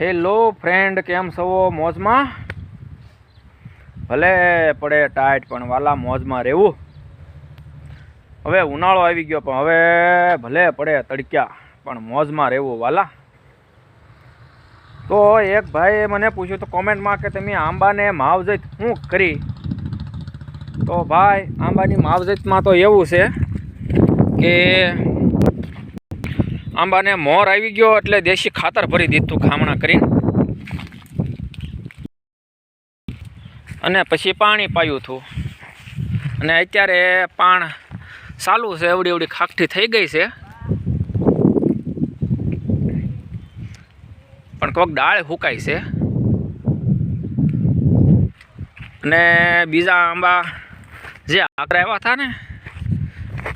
Hello friend, કેમ છો મોજમાં? ભલે પડે ટાઈટ, પણ વાલા મોજમાં રહેવું. હવે ઉનાળો આવી ગયો, પણ હવે ભલે પડે તડક્યા, પણ મોજમાં રહેવું વાલા. તો એક ભાઈએ મને પૂછ્યું, તો કોમેન્ટમાં કે તમે આંબાને માવજત શું કરી? તો ભાઈ, આંબાની માવજતમાં તો એવું છે કે આંબાને મોર આવી ગયો એટલે દેશી ખાતર ભરી દીધું ખામણા કરીને. અને પછી પાણી પાયું હતું. અને અત્યારે પાણ ચાલુ છે, એવડી એવડી ખાકઠી થઈ ગઈ છે. પણ કોઈક ડાળ હુકાય છે. અને બીજા આંબા જે આકરા આવ્યા હતા ને,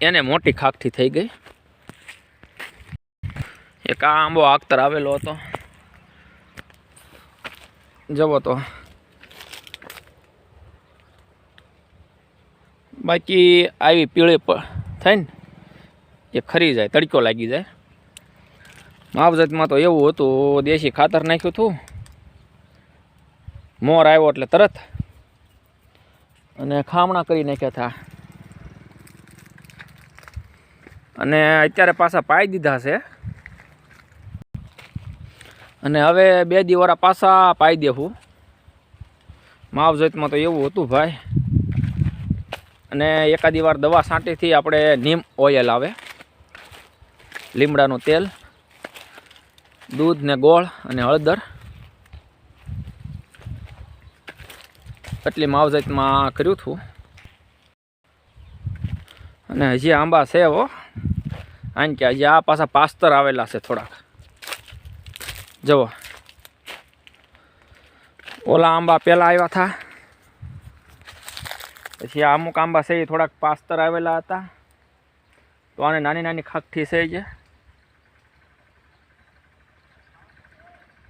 એને મોટી ખાકઠી થઈ ગઈ. એક આ આંબો આખતર આવેલો હતો. જવો તો. બાકી આવી પીળી થઈને એ ખરી જાય, તડકો લાગી જાય. માવજતમાં તો એવું હતું, દેશી ખાતર નાખ્યું હતું. મોર આવ્યો એટલે તરત. અને ખામણા કરી નાખ્યા હતા. અને અત્યારે પાછા પાઈ દીધા છે. અને હવે બે દિવરા પાછા પાઈ દેવું માવજતમાં તો એવું હતું ભાઈ. અને એકાદી વાર દવા છાંટીથી આપણે નીમ ઓઇલ આવે. લીમડાનું તેલ, દૂધ ને ગોળ અને હળદર. એટલી માવજતમાં કર્યું હતું. અને હજી આંબા છે હો. આન કે હજી આ પાછા પાસ્તર આવેલા છે થોડાક. જુઓ. ઓલા આંબા પહેલાં આવ્યા હતા પછી આ અમુક આંબા છે એ થોડાક પાસ્તર આવેલા હતા. તો આને નાની નાની ખાકઠી છે છે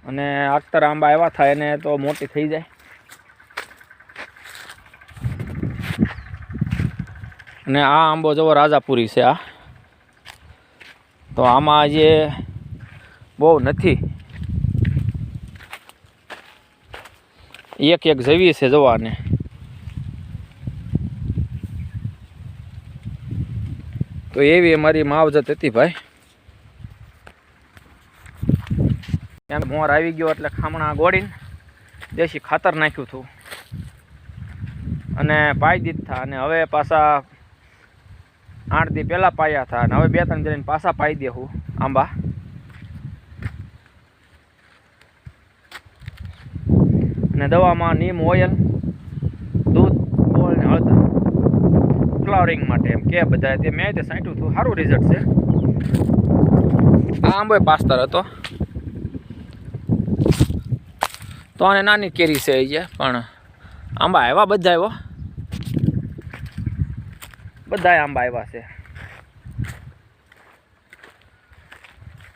અને આખતર આંબા આવ્યા થાય એને તો મોટી થઈ જાય. અને આ આંબો જવો રાજાપુરી છે આ. તો આમાં જે બહુ નથી. એક એક જવી છે જોવાને. તો એવી અમારી માવજત હતી ભાઈ. ત્યાં મોર આવી ગયો એટલે ખામણા ગોળીને દેશી ખાતર નાખ્યું હતું. અને પાઈ દીધા અને હવે પાછા આઠ દી પહેલાં પાયા હતા અને હવે બે ત્રણ જઈને પાછા પાઈ દેવું આંબા. અને દવામાં નીમ ઓઇલ, દૂધ, ગોળ ને હળદર. ફ્લાવરિંગ માટે એમ કે બધા તે મેં તે સાંટ્યું હતું, સારું રિઝલ્ટ છે. આ આંબો પાસ્તર હતો. તો આને નાની કેરી છે એ પણ આંબા આવ્યા બધા આવ્યો બધા આંબા આવ્યા છે.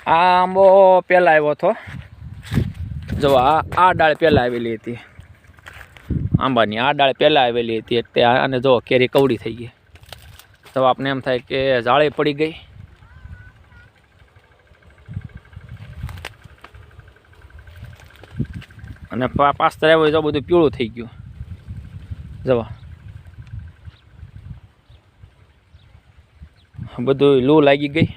આ આંબો પહેલાં આવ્યો હતો. જો, આ આ ડાળ પહેલાં આવેલી હતી. આંબાની આ ડાળ પહેલાં આવેલી હતી એટલે આને જો કેરી કવડી થઈ ગઈ. તો આપને એમ થાય કે જાળે પડી ગઈ. અને પાસ્તર આવ્યો તો બધું પીળું થઈ ગયું. જવા બધું લૂ લાગી ગઈ.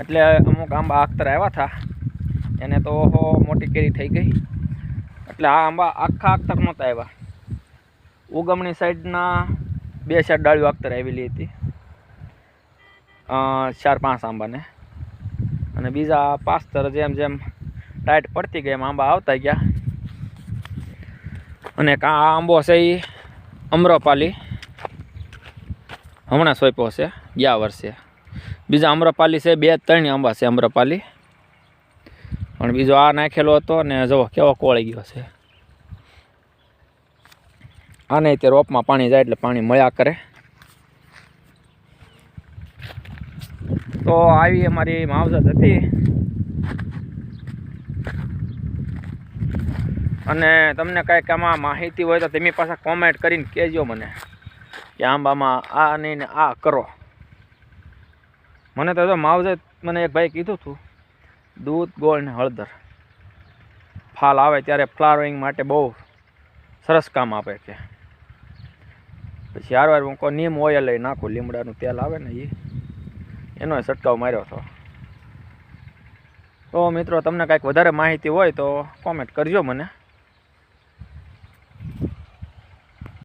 એટલે અમુક આંબા આખતર આવ્યા હતા. એને તો ઓહો મોટી કેરી થઈ ગઈ. એટલે આ આંબા આખા આખતર નહોતા આવ્યા. ઉગમણી સાઈડના બે ચાર ડાળીઓ આખતર આવેલી હતી. ચાર પાંચ આંબાને. અને બીજા પાસ્તર જેમ જેમ ટાઈટ પડતી ગઈ એમ આંબા આવતા ગયા. અને કા આ આંબો છે એ અમ્રપાલી. હમણાં સોંપ્યો છે, ગયા વર્ષે. બીજા અમ્રપાલી છે, બે ત્રણ આંબા છે અમ્રપાલી. પણ બીજો આ નાખેલો હતો ને જુઓ કેવો કોળી ગયો છે. આને તે રોપમાં પાણી જાય એટલે પાણી મળ્યા કરે. તો આવી અમારી માવજત હતી. અને તમને કાંઈક આમાં માહિતી હોય તો તમે પાછા કોમેન્ટ કરીને કહેજો મને કે આંબામાં આ નહીં ને આ કરો. મને તો માવજત મને એક ભાઈ કીધું હતું દૂધ, ગોળ ને હળદર. ફાલ આવે ત્યારે ફ્લાવરિંગ માટે બહુ સરસ કામ આપે કે. પછી આર વાર હું કહું, નીમ ઓઇલ લઈ નાખું, લીમડાનું તેલ આવે ને એ એનો છંટકાવ માર્યો હતો. તો મિત્રો, તમને કાંઈક વધારે માહિતી હોય તો કોમેન્ટ કરજો મને.